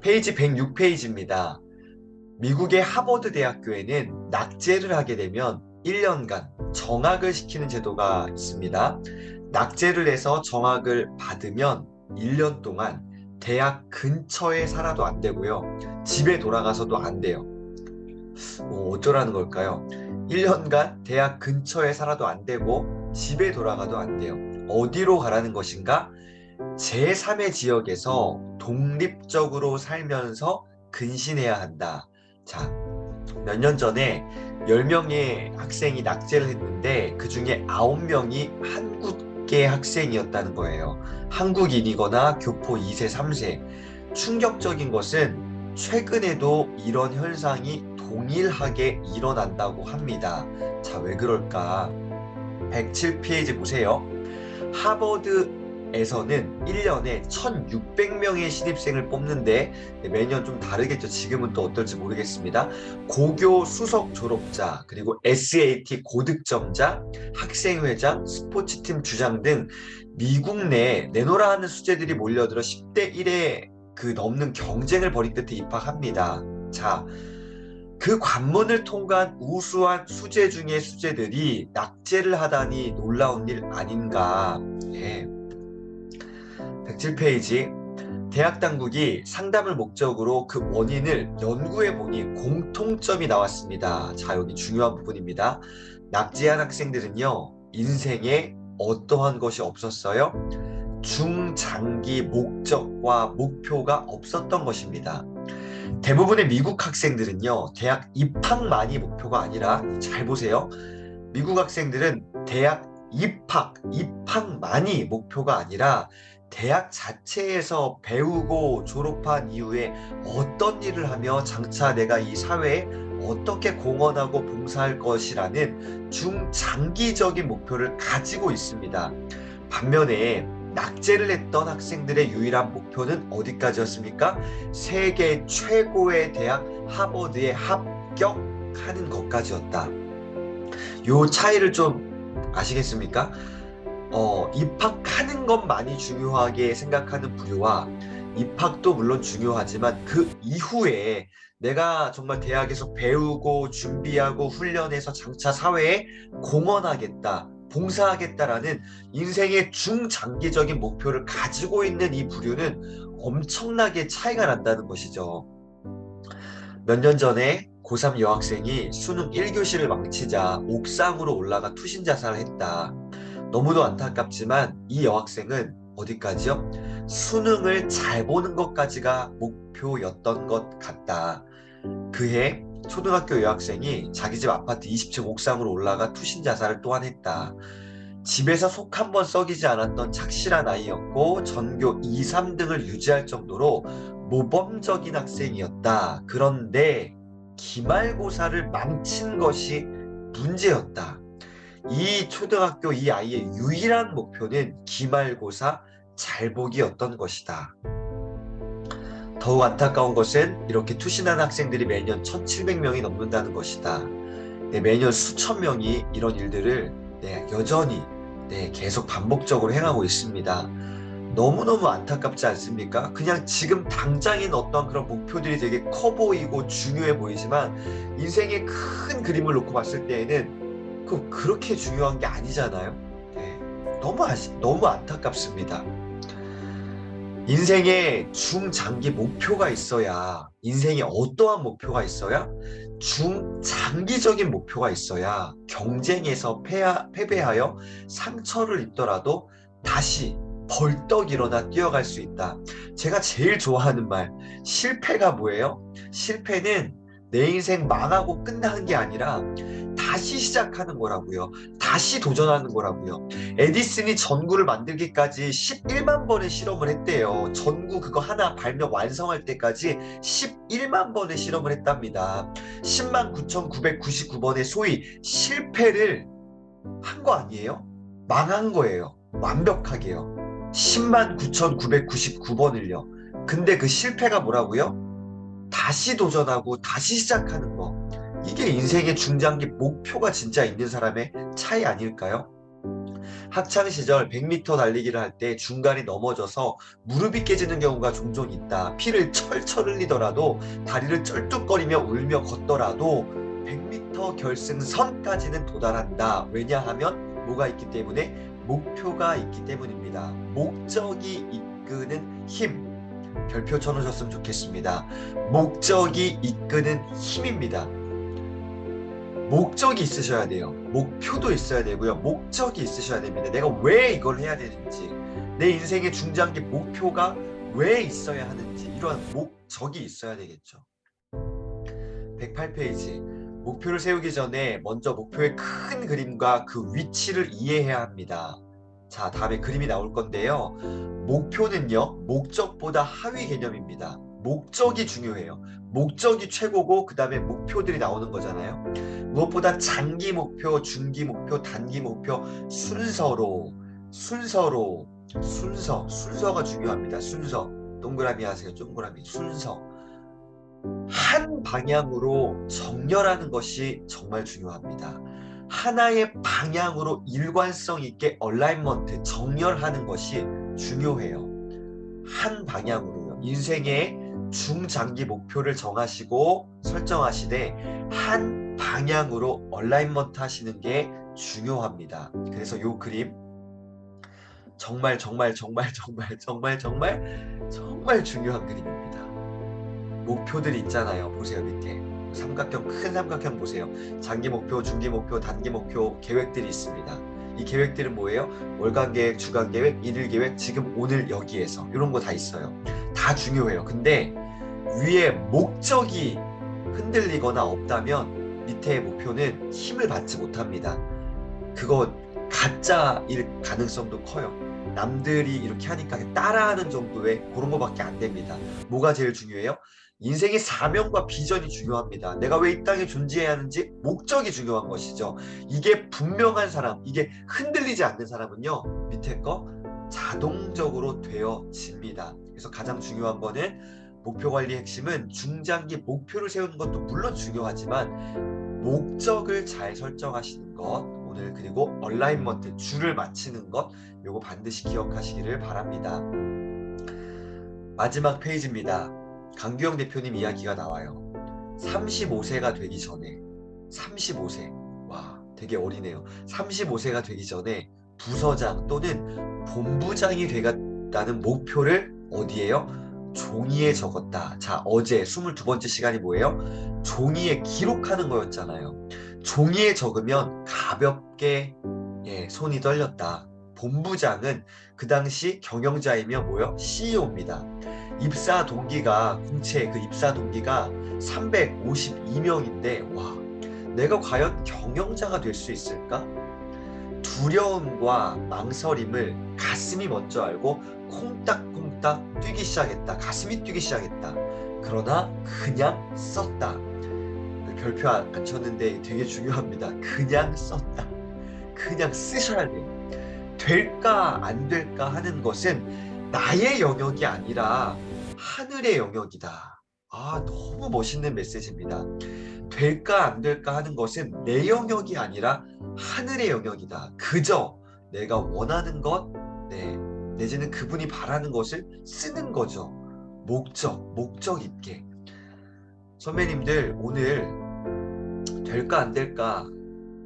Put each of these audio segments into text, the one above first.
페이지 106페이지입니다. 미국의 하버드 대학교에는 낙제를 하게 되면 1년간 정학을 시키는 제도가 있습니다. 낙제를 해서 정학을 받으면 1년 동안 대학 근처에 살아도 안 되고요. 집에 돌아가서도 안 돼요. 어, 어쩌라는 걸까요? 1년간 대학 근처에 살아도 안 되고 집에 돌아가도 안 돼요. 어디로 가라는 것인가? 제3의 지역에서 독립적으로 살면서 근신해야 한다. 자, 몇 년 전에 10명의 학생이 낙제를 했는데 그 중에 9명이 한국 계 학생이었다는 거예요. 한국인이거나 교포 2세, 3세. 충격적인 것은 최근에도 이런 현상이 동일하게 일어난다고 합니다. 자, 왜 그럴까? 107페이지 보세요. 하버드 에서는 1년에 1,600명의 신입생을 뽑는데 네, 매년 좀 다르겠죠. 지금은 또 어떨지 모르겠습니다. 고교 수석 졸업자, 그리고 SAT 고득점자, 학생회장, 스포츠팀 주장 등 미국 내 내노라 하는 수재들이 몰려들어 10대 1에 그 넘는 경쟁을 벌인 끝에 입학합니다. 자, 그 관문을 통과한 우수한 수재 중의 수재들이 낙제를 하다니 놀라운 일 아닌가. 예. 107페이지 대학 당국이 상담을 목적으로 그 원인을 연구해 보니 공통점이 나왔습니다. 자, 여기 중요한 부분입니다. 낙제한 학생들은요, 인생에 어떠한 것이 없었어요? 중장기 목적과 목표가 없었던 것입니다. 대부분의 미국 학생들은요, 대학 입학만이 목표가 아니라, 잘 보세요. 미국 학생들은 대학 입학, 입학만이 목표가 아니라 대학 자체에서 배우고 졸업한 이후에 어떤 일을 하며 장차 내가 이 사회에 어떻게 공헌하고 봉사할 것이라는 중장기적인 목표를 가지고 있습니다. 반면에 낙제를 했던 학생들의 유일한 목표는 어디까지였습니까? 세계 최고의 대학 하버드에 합격하는 것까지였다. 요 차이를 좀 아시겠습니까? 어, 입학하는 것만이 중요하게 생각하는 부류와 입학도 물론 중요하지만 그 이후에 내가 정말 대학에서 배우고 준비하고 훈련해서 장차 사회에 공헌하겠다, 봉사하겠다라는 인생의 중장기적인 목표를 가지고 있는 이 부류는 엄청나게 차이가 난다는 것이죠. 몇 년 전에 고3 여학생이 수능 1교시를 망치자 옥상으로 올라가 투신 자살을 했다. 너무도 안타깝지만 이 여학생은 어디까지요? 수능을 잘 보는 것까지가 목표였던 것 같다. 그해 초등학교 여학생이 자기 집 아파트 20층 옥상으로 올라가 투신 자살을 또한 했다. 집에서 속 한 번 썩이지 않았던 착실한 아이였고 전교 2, 3등을 유지할 정도로 모범적인 학생이었다. 그런데 기말고사를 망친 것이 문제였다. 이 초등학교 이 아이의 유일한 목표는 기말고사 잘 보기였던 것이다. 더욱 안타까운 것은 이렇게 투신한 학생들이 매년 1,700명이 넘는다는 것이다. 네, 매년 수천 명이 이런 일들을 네, 여전히 네, 계속 반복적으로 행하고 있습니다. 너무너무 안타깝지 않습니까? 그냥 지금 당장인 어떤 그런 목표들이 되게 커 보이고 중요해 보이지만 인생의 큰 그림을 놓고 봤을 때에는 그 그렇게 중요한 게 아니잖아요. 네, 너무 아시, 너무 안타깝습니다. 인생에 중장기 목표가 있어야 인생에 어떠한 목표가 있어야 중장기적인 목표가 있어야 경쟁에서 패하, 패배하여 상처를 입더라도 다시 벌떡 일어나 뛰어갈 수 있다. 제가 제일 좋아하는 말 실패가 뭐예요? 실패는 내 인생 망하고 끝나는 게 아니라 다시 시작하는 거라고요. 다시 도전하는 거라고요. 에디슨이 전구를 만들기까지 11만 번의 실험을 했대요. 전구 그거 하나 발명 완성할 때까지 11만 번의 실험을 했답니다. 10만 9,999번의 소위 실패를 한 거 아니에요? 망한 거예요. 완벽하게요. 10만 9,999번을요. 근데 그 실패가 뭐라고요? 다시 도전하고 다시 시작하는 거. 이게 인생의 중장기 목표가 진짜 있는 사람의 차이 아닐까요? 학창 시절 100m 달리기를 할 때 중간에 넘어져서 무릎이 깨지는 경우가 종종 있다. 피를 철철 흘리더라도 다리를 쩔뚝거리며 울며 걷더라도 100m 결승선까지는 도달한다. 왜냐하면 뭐가 있기 때문에 목표가 있기 때문입니다. 목적이 이끄는 힘. 별표 쳐놓으셨으면 좋겠습니다. 목적이 이끄는 힘입니다. 목적이 있으셔야 돼요. 목표도 있어야 되고요. 목적이 있으셔야 됩니다. 내가 왜 이걸 해야 되는지, 내 인생의 중장기 목표가 왜 있어야 하는지 이러한 목적이 있어야 되겠죠. 108페이지. 목표를 세우기 전에 먼저 목표의 큰 그림과 그 위치를 이해해야 합니다. 자, 다음에 그림이 나올 건데요. 목표는요, 목적보다 하위 개념입니다. 목적이 중요해요. 목적이 최고고, 그 다음에 목표들이 나오는 거잖아요. 무엇보다 장기 목표, 중기 목표, 단기 목표 순서로, 순서로, 순서, 순서가 중요합니다. 순서. 동그라미 하세요. 동그라미. 순서. 한 방향으로 정렬하는 것이 정말 중요합니다. 하나의 방향으로 일관성 있게 얼라인먼트, 정렬하는 것이 중요해요. 한 방향으로요. 인생의 중장기 목표를 정하시고 설정하시되 한 방향으로 얼라인먼트 하시는 게 중요합니다. 그래서 요 그림 정말 정말 정말 정말 정말 정말 정말 중요한 그림입니다. 목표들이 있잖아요. 보세요 밑에 삼각형 큰 삼각형 보세요. 장기 목표, 중기 목표, 단기 목표 계획들이 있습니다. 이 계획들은 뭐예요? 월간 계획, 주간 계획, 일일 계획, 지금 오늘 여기에서 이런 거 다 있어요. 다 중요해요. 근데 위에 목적이 흔들리거나 없다면 밑에의 목표는 힘을 받지 못합니다. 그거 가짜일 가능성도 커요. 남들이 이렇게 하니까 따라하는 정도의 그런 거밖에 안 됩니다. 뭐가 제일 중요해요? 인생의 사명과 비전이 중요합니다. 내가 왜 이 땅에 존재해야 하는지 목적이 중요한 것이죠. 이게 분명한 사람, 이게 흔들리지 않는 사람은요, 밑에 거 자동적으로 되어집니다. 그래서 가장 중요한 거는 목표 관리 핵심은 중장기 목표를 세우는 것도 물론 중요하지만 목적을 잘 설정하시는 것, 오늘 그리고 얼라인먼트 줄을 맞추는 것, 요거 반드시 기억하시기를 바랍니다. 마지막 페이지입니다. 강규영 대표님 이야기가 나와요. 35세가 되기 전에 35세 와 되게 어리네요. 35세가 되기 전에 부서장 또는 본부장이 되겠다는 목표를 어디에요? 종이에 적었다. 자 어제 22번째 시간이 뭐예요? 종이에 기록하는 거였잖아요. 종이에 적으면 가볍게 예, 손이 떨렸다. 본부장은 그 당시 경영자이며 뭐요? CEO입니다. 입사 동기가 공채 그 입사 동기가 352명인데 와 내가 과연 경영자가 될 수 있을까? 두려움과 망설임을 가슴이 먼저 알고 콩닥 콩닥 뛰기 시작했다. 가슴이 뛰기 시작했다. 그러나 그냥 썼다. 별표 안, 안 쳤는데 되게 중요합니다. 그냥 썼다. 그냥 쓰셔야 돼요. 될까 안 될까 하는 것은 나의 영역이 아니라 하늘의 영역이다. 아, 너무 멋있는 메시지입니다. 될까 안 될까 하는 것은 내 영역이 아니라 하늘의 영역이다. 그저 내가 원하는 것, 네, 내지는 그분이 바라는 것을 쓰는 거죠. 목적, 목적 있게. 선배님들, 오늘 될까 안 될까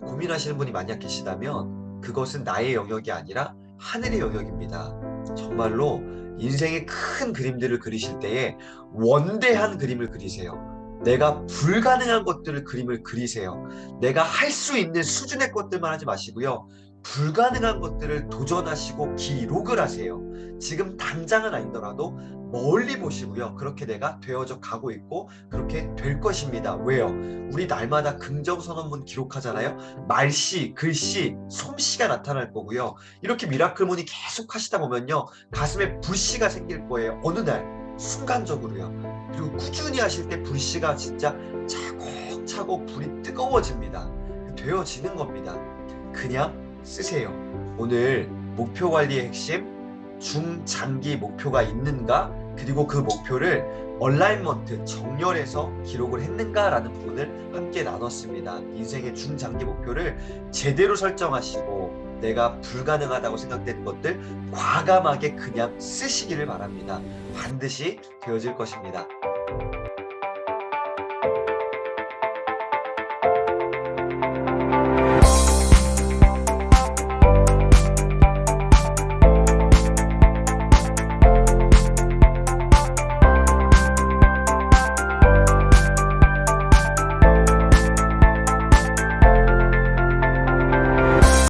고민하시는 분이 만약 계시다면 그것은 나의 영역이 아니라 하늘의 영역입니다. 정말로 인생의 큰 그림들을 그리실 때에 원대한 그림을 그리세요. 내가 불가능한 것들을 그림을 그리세요. 내가 할 수 있는 수준의 것들만 하지 마시고요. 불가능한 것들을 도전하시고 기록을 하세요. 지금 당장은 아니더라도 멀리 보시고요. 그렇게 내가 되어져 가고 있고 그렇게 될 것입니다. 왜요? 우리 날마다 긍정선언문 기록하잖아요. 말씨, 글씨, 솜씨가 나타날 거고요. 이렇게 미라클문이 계속 하시다 보면요. 가슴에 불씨가 생길 거예요. 어느 날 순간적으로요. 그리고 꾸준히 하실 때 불씨가 진짜 차곡차곡 불이 뜨거워집니다. 되어지는 겁니다. 그냥 쓰세요. 오늘 목표 관리의 핵심 중장기 목표가 있는가 그리고 그 목표를 얼라이먼트 정렬해서 기록을 했는가라는 부분을 함께 나눴습니다. 인생의 중장기 목표를 제대로 설정하시고 내가 불가능하다고 생각되는 것들 과감하게 그냥 쓰시기를 바랍니다. 반드시 되어질 것입니다.